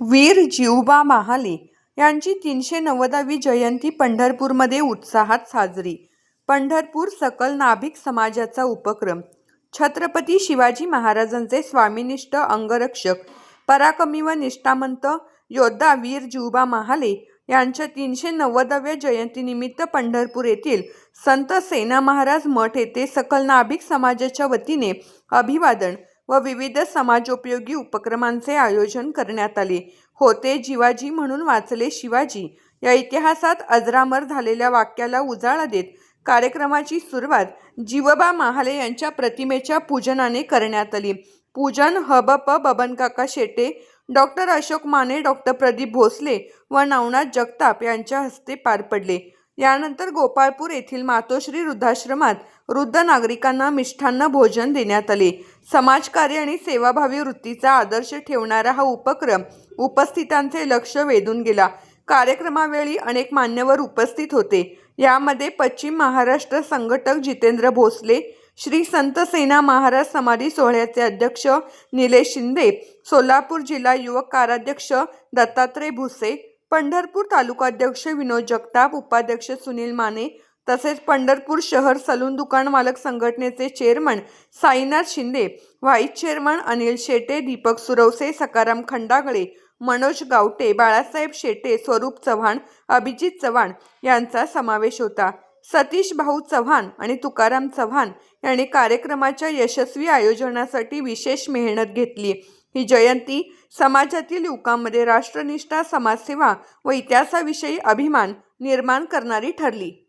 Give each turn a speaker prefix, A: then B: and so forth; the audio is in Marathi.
A: वीर जिवबा महाले यांची तीनशे नव्वदावी जयंती पंढरपूरमध्ये उत्साहात साजरी. पंढरपूर सकल नाभिक समाजाचा उपक्रम. छत्रपती शिवाजी महाराजांचे स्वामिनिष्ठ अंगरक्षक पराक्रमी व निष्ठावंत योद्धा वीर जिवबा महाले यांच्या तीनशे नव्वदाव्या जयंतीनिमित्त पंढरपूर येथील संत सेना महाराज मठ येथे सकल नाभिक समाजाच्या वतीने अभिवादन व विविध समाजोपयोगी उपक्रमांचे आयोजन करण्यात आले. होते जिवाजी म्हणून वाचले शिवाजी. या इतिहासात अजरामर झालेल्या वाक्याला उजाळा देत कार्यक्रमाची सुरुवात जीवबा महाले यांच्या प्रतिमेच्या पूजनाने करण्यात आली. पूजन हबप बबनकाका शेटे डॉक्टर अशोक माने डॉक्टर प्रदीप भोसले व नवनाथ जगताप यांच्या हस्ते पार पडले. यानंतर गोपाळपूर येथील मातोश्री वृद्धाश्रमात वृद्ध नागरिकांना मिष्ठान्न भोजन देण्यात आले. समाजकार्य आणि सेवाभावी वृत्तीचा आदर्श ठेवणारा हा उपक्रम उपस्थितांचे लक्ष वेधून गेला. कार्यक्रमावेळी अनेक मान्यवर उपस्थित होते. यामध्ये पश्चिम महाराष्ट्र संघटक जितेंद्र भोसले श्री संत सेना महाराज समाधी सोहळ्याचे अध्यक्ष निलेश शिंदे सोलापूर जिल्हा युवक कार्याध्यक्ष दत्तात्रय भुसे पंढरपूर तालुकाध्यक्ष विनोद जगताप उपाध्यक्ष सुनील माने तसेच पंढरपूर शहर सलून दुकान मालक संघटनेचे chairman Sainath Shinde vice chairman Anil Shete Deepak Suravase Sakaram Khandagale Manoj Gawate Balasaheb Shete Swaroop Chavan Abhijit Chavan यांचा समावेश होता. सतीश भाऊ चव्हाण आणि तुकाराम चव्हाण यांनी कार्यक्रमाच्या यशस्वी आयोजनासाठी विशेष मेहनत घेतली. ही जयंती समाजातील युवकांमध्ये राष्ट्रनिष्ठा समाजसेवा व इतिहासाविषयी अभिमान निर्माण करणारी ठरली.